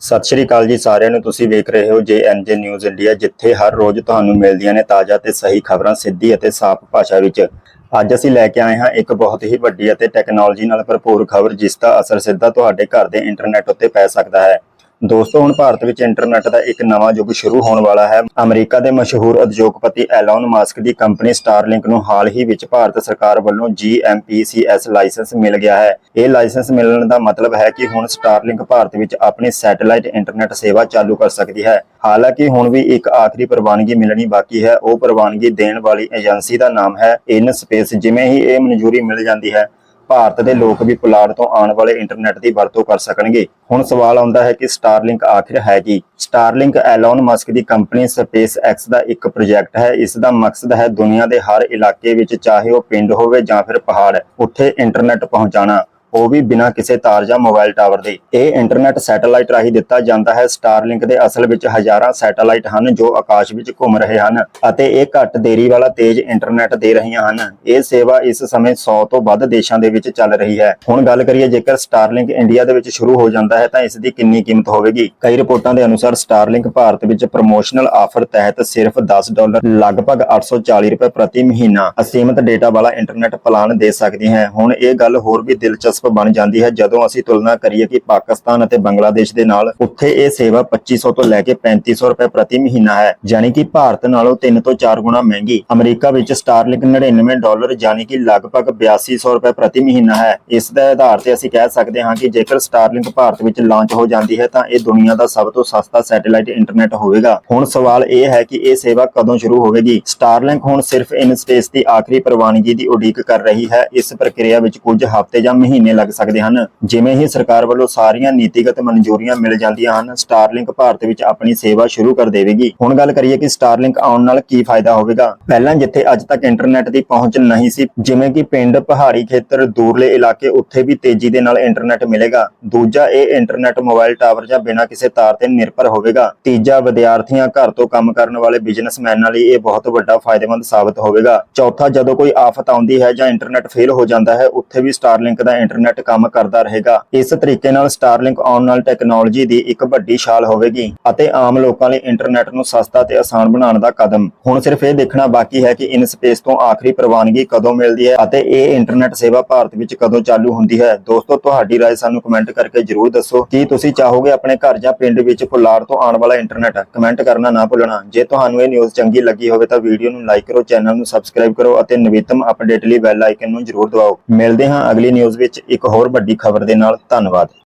ਸਤਿ ਸ਼੍ਰੀ ਅਕਾਲ ਜੀ ਸਾਰਿਆਂ ਨੂੰ। ਤੁਸੀਂ ਵੇਖ ਰਹੇ ਹੋ ਜੇ ਐੱਨ ਜੇ ਨਿਊਜ਼ ਇੰਡੀਆ, ਜਿੱਥੇ ਹਰ ਰੋਜ਼ ਤੁਹਾਨੂੰ ਮਿਲਦੀਆਂ ਨੇ ਤਾਜ਼ਾ ਤੇ ਸਹੀ ਖਬਰਾਂ, ਸਿੱਧੀ ਅਤੇ ਸਾਫ਼ ਭਾਸ਼ਾ ਵਿੱਚ। ਅੱਜ ਅਸੀਂ ਲੈ ਕੇ ਆਏ ਹਾਂ ਇੱਕ ਬਹੁਤ ਹੀ ਵੱਡੀ ਅਤੇ ਟੈਕਨੋਲੋਜੀ ਨਾਲ ਭਰਪੂਰ ਖਬਰ, ਜਿਸ ਦਾ ਅਸਰ ਸਿੱਧਾ ਤੁਹਾਡੇ ਘਰ ਦੇ ਇੰਟਰਨੈਟ ਉੱਤੇ ਪੈ ਸਕਦਾ ਹੈ। ਦੋਸਤੋ, ਹੁਣ ਭਾਰਤ ਵਿੱਚ ਇੰਟਰਨੈਟ ਦਾ ਇੱਕ ਨਵਾਂ ਯੁੱਗ ਸ਼ੁਰੂ ਹੋਣ ਵਾਲਾ ਹੈ। ਅਮਰੀਕਾ ਦੇ ਮਸ਼ਹੂਰ ਉਦਯੋਗਪਤੀ ਐਲਨ ਮਾਸਕ ਦੀ ਕੰਪਨੀ ਸਟਾਰਲਿੰਕ ਨੂੰ ਹਾਲ ਹੀ ਵਿੱਚ ਭਾਰਤ ਸਰਕਾਰ ਵੱਲੋਂ GMPCS ਲਾਇਸੈਂਸ ਮਿਲ ਗਿਆ ਹੈ। ਇਹ ਲਾਇਸੈਂਸ ਮਿਲਣ ਦਾ ਮਤਲਬ ਹੈ ਕਿ ਹੁਣ ਸਟਾਰਲਿੰਕ ਭਾਰਤ ਵਿੱਚ ਆਪਣੀ ਸੈਟੇਲਾਈਟ ਇੰਟਰਨੈਟ ਸੇਵਾ ਚਾਲੂ ਕਰ ਸਕਦੀ ਹੈ। ਹਾਲਾਂਕਿ, ਹੁਣ ਵੀ ਇੱਕ ਆਖਰੀ ਪ੍ਰਵਾਨਗੀ ਮਿਲਣੀ ਬਾਕੀ ਹੈ। ਉਹ ਪ੍ਰਵਾਨਗੀ ਦੇਣ ਵਾਲੀ ਏਜੰਸੀ ਦਾ ਨਾਮ ਹੈ ਇਨ ਸਪੇਸ ਜਿਵੇਂ ਹੀ ਇਹ ਮਨਜ਼ੂਰੀ ਮਿਲ ਜਾਂਦੀ ਹੈ। ਭਾਰਤ ਦੇ ਲੋਕ ਵੀ ਪੁਲਾੜ ਤੋਂ ਆਉਣ ਵਾਲੇ ਇੰਟਰਨੈਟ ਦੀ ਵਰਤੋਂ ਕਰ ਸਕਣਗੇ। ਹੁਣ ਸਵਾਲ ਆਉਂਦਾ ਹੈ ਕਿ ਸਟਾਰਲਿੰਕ ਆਖਿਰ ਹੈ ਕੀ? ਸਟਾਰਲਿੰਕ ਐਲਨ ਮਸਕ ਦੀ ਕੰਪਨੀ ਸਪੇਸ ਐਕਸ ਦਾ ਇੱਕ ਪ੍ਰੋਜੈਕਟ ਹੈ। ਇਸ ਦਾ ਮਕਸਦ ਹੈ ਦੁਨੀਆ ਦੇ ਹਰ ਇਲਾਕੇ ਵਿੱਚ ਚਾਹੇ ਉਹ ਪਿੰਡ ਹੋਵੇ ਜਾਂ ਫਿਰ ਪਹਾੜ, ਉੱਥੇ ਇੰਟਰਨੈਟ ਪਹੁੰਚਾਉਣਾ। ਉਹ ਵੀ ਬਿਨਾਂ ਕਿਸੇ ਤਾਰ ਜਾਂ ਮੋਬਾਈਲ ਟਾਵਰ ਦੇ। ਇਹ ਇੰਟਰਨੈਟ ਸੈਟੇਲਾਈਟ ਰਾਹੀਂ ਦਿੱਤਾ ਜਾਂਦਾ ਹੈ। ਸਟਾਰਲਿੰਕ ਦੇ ਅਸਲ ਵਿੱਚ ਹਜ਼ਾਰਾਂ ਸੈਟੇਲਾਈਟ ਹਨ ਜੋ ਆਕਾਸ਼ ਵਿੱਚ ਘੁੰਮ ਰਹੇ ਹਨ ਅਤੇ ਇਹ ਘੱਟ ਦੇਰੀ ਵਾਲਾ ਤੇਜ਼ ਇੰਟਰਨੈਟ ਦੇ ਰਹੀਆਂ ਹਨ। ਇਹ ਸੇਵਾ ਇਸ ਸਮੇਂ 100 ਤੋਂ ਵੱਧ ਦੇਸ਼ਾਂ ਦੇ ਵਿੱਚ ਚੱਲ ਰਹੀ ਹੈ। ਹੁਣ ਗੱਲ ਕਰੀਏ ਜੇਕਰ ਸਟਾਰਲਿੰਕ ਇੰਡੀਆ ਦੇ ਵਿੱਚ ਸ਼ੁਰੂ ਹੋ ਜਾਂਦਾ ਹੈ ਤਾਂ ਇਸ ਦੀ ਕਿੰਨੀ ਕੀਮਤ ਹੋਵੇਗੀ? ਕਈ ਰਿਪੋਰਟਾਂ ਦੇ ਅਨੁਸਾਰ ਸਟਾਰਲਿੰਕ ਭਾਰਤ ਵਿੱਚ ਪ੍ਰਮੋਸ਼ਨਲ ਆਫਰ ਤਹਿਤ ਸਿਰਫ 10 ਡਾਲਰ, ਲਗਭਗ 840 ਰੁਪਏ ਪ੍ਰਤੀ ਮਹੀਨਾ ਅਸੀਮਤ ਡੇਟਾ ਵਾਲਾ ਇੰਟਰਨੈਟ ਪਲਾਨ ਦੇ ਸਕਦੀ ਹੈ। ਹੁਣ ਇਹ ਗੱਲ ਹੋਰ ਵੀ ਦਿਲਚਸਪ ਬਣ ਜਾਂਦੀ ਹੈ। ਜਦੋਂ ਅਸੀਂ ਤੁਲਨਾ ਕਰੀਏ ਕਿ ਪਾਕਿਸਤਾਨ ਅਤੇ ਬੰਗਲਾਦੇਸ਼ ਦੇ ਨਾਲ, ਉੱਥੇ ਇਹ ਸੇਵਾ 2500 ਤੋਂ ਲੈ ਕੇ 3500 ਰੁਪਏ ਪ੍ਰਤੀ ਮਹੀਨਾ ਹੈ। ਯਾਨੀ ਕਿ ਭਾਰਤ ਨਾਲੋਂ 3 ਤੋਂ 4 ਗੁਣਾ ਮਹਿੰਗੀ। ਅਮਰੀਕਾ ਵਿੱਚ ਸਟਾਰਲਿੰਕ 99 ਡਾਲਰ, ਯਾਨੀ ਕਿ ਲਗਭਗ 8200 ਰੁਪਏ ਪ੍ਰਤੀ ਮਹੀਨਾ ਹੈ। ਇਸ ਦੇ ਆਧਾਰ ਤੇ ਅਸੀਂ ਕਹਿ ਸਕਦੇ ਹਾਂ ਕਿ ਜੇਕਰ ਸਟਾਰਲਿੰਕ ਭਾਰਤ ਵਿੱਚ ਲਾਂਚ ਹੋ ਜਾਂਦੀ ਹੈ, ਤਾਂ ਇਹ ਦੁਨੀਆ ਦਾ ਸਭ ਤੋਂ ਸਸਤਾ ਸੈਟੇਲਾਈਟ ਇੰਟਰਨੈਟ ਹੋਵੇਗਾ। ਹੁਣ ਸਵਾਲ ਇਹ ਹੈ ਕਿ ਇਹ ਸੇਵਾ ਕਦੋਂ ਸ਼ੁਰੂ ਹੋਵੇਗੀ? ਸਟਾਰਲਿੰਕ ਹੁਣ ਸਿਰਫ ਇਨ ਸਪੇਸ ਦੀ ਆਖਰੀ ਪ੍ਰਵਾਨਗੀ ਦੀ ਉਡੀਕ ਕਰ ਰਹੀ ਹੈ। ਇਸ ਪ੍ਰਕਿਰਿਆ ਵਿੱਚ ਕੁਝ ਹਫ਼ਤੇ ਜਾਂ ਮਹੀਨੇ ਲੱਗ ਸਕਦੇ ਹਨ? ਜਿਵੇਂ ਹੀ ਸਰਕਾਰ ਵੱਲੋਂ ਸਾਰੀਆਂ ਨੀਤੀਗਤ ਮਨਜ਼ੂਰੀਆਂ ਮਿਲ ਜਾਂਦੀਆਂ ਹਨ ਸਟਾਰਲਿੰਕ ਭਾਰਤ ਵਿੱਚ ਆਪਣੀ ਸੇਵਾ ਸ਼ੁਰੂ ਕਰ ਦੇਵੇਗੀ। ਹੁਣ ਗੱਲ ਕਰੀਏ ਕਿ ਸਟਾਰਲਿੰਕ ਆਉਣ ਨਾਲ ਕੀ ਫਾਇਦਾ ਹੋਵੇਗਾ? ਪਹਿਲਾਂ ਜਿੱਥੇ ਅੱਜ ਤੱਕ ਇੰਟਰਨੈਟ ਦੀ ਪਹੁੰਚ ਨਹੀਂ ਸੀ, ਜਿਵੇਂ ਕਿ ਪਿੰਡ, ਪਹਾੜੀ ਖੇਤਰ, ਦੂਰਲੇ ਇਲਾਕੇ, ਉੱਥੇ ਵੀ ਤੇਜ਼ੀ ਦੇ ਨਾਲ ਇੰਟਰਨੈਟ ਮਿਲੇਗਾ। ਦੂਜਾ ਇਹ ਇੰਟਰਨੈਟ ਮੋਬਾਈਲ ਟਾਵਰ ਜਾਂ ਬਿਨਾਂ ਕਿਸੇ ਤਾਰ ਤੇ ਨਿਰਭਰ ਹੋਵੇਗਾ। ਤੀਜਾ, ਵਿਦਿਆਰਥੀਆਂ ਘਰ ਤੋਂ ਕੰਮ ਕਰਨ ਵਾਲੇ ਬਿਜ਼ਨਸਮੈਨਾਂ ਲਈ ਇਹ ਬਹੁਤ ਵੱਡਾ ਫਾਇਦੇਮੰਦ ਸਾਬਤ ਹੋਵੇਗਾ। ਚੌਥਾ, ਜਦੋਂ ਕੋਈ ਆਫਤ ਆਉਂਦੀ ਹੈ ਜਾਂ ਇੰਟਰਨੈਟ ਫੇਲ ਹੋ ਜਾਂਦਾ ਹੈ, ਉੱਥੇ ਵੀ ਸਟਾਰਲਿੰਕ ਦਾ ਇੰਟਰਨੈਟ ਕੰਮ ਕਰਦਾ ਰਹੇਗਾ ਇਸ ਤਰੀਕੇ ਨਾਲ ਸਟਾਰਲਿੰਕ ਆਉਣ ਨਾਲ ਟੈਕਨੋਲੋਜੀ ਦੀ ਇੱਕ ਵੱਡੀ ਛਾਲ ਹੋਵੇਗੀ ਅਤੇ ਆਮ ਲੋਕਾਂ ਲਈ ਇੰਟਰਨੈਟ ਨੂੰ ਸਸਤਾ ਤੇ ਆਸਾਨ ਬਣਾਉਣ ਦਾ ਕਦਮ ਹੁਣ ਸਿਰਫ ਇਹ ਦੇਖਣਾ ਬਾਕੀ ਹੈ ਕਿ ਇਨ ਸਪੇਸ ਤੋਂ ਆਖਰੀ ਪ੍ਰਵਾਨਗੀ ਕਦੋਂ ਮਿਲਦੀ ਹੈ ਅਤੇ ਇਹ ਇੰਟਰਨੈਟ ਸੇਵਾ ਭਾਰਤ ਵਿੱਚ ਕਦੋਂ ਚਾਲੂ ਹੁੰਦੀ ਹੈ ਦੋਸਤੋ ਤੁਹਾਡੀ رائے ਸਾਨੂੰ ਕਮੈਂਟ ਕਰਕੇ ਜਰੂਰ ਦੱਸੋ ਕੀ ਤੁਸੀਂ ਚਾਹੋਗੇ ਆਪਣੇ ਘਰ ਜਾਂ ਪਿੰਡ ਵਿੱਚ ਪੁਲਾੜ ਤੋਂ ਆਉਣ ਵਾਲਾ ਇੰਟਰਨੈਟ ਕਮੈਂਟ ਕਰਨਾ ਨਾ ਭੁੱਲਣਾ ਜੇ ਤੁਹਾਨੂੰ ਇਹ ਨਿਊਜ਼ ਚੰਗੀ ਲੱਗੀ ਹੋਵੇ ਤਾਂ ਵੀਡੀਓ ਨੂੰ ਲਾਈਕ ਕਰੋ ਚੈਨਲ ਨੂੰ ਸਬਸਕ੍ਰਾਈਬ ਕਰੋ ਅਤੇ ਨਵੀਨਤਮ ਅਪਡੇਟ ਲਈ ਬੈਲ ਆਈਕਨ ਨੂੰ ਜਰੂਰ ਦਬਾਓ ਮਿਲਦੇ ਹਾਂ ਅਗਲੀ ਨਿਊਜ਼ ਵਿੱਚ ਇੱਕ ਹੋਰ ਵੱਡੀ ਖਬਰ ਦੇ ਨਾਲ ਧੰਨਵਾਦ।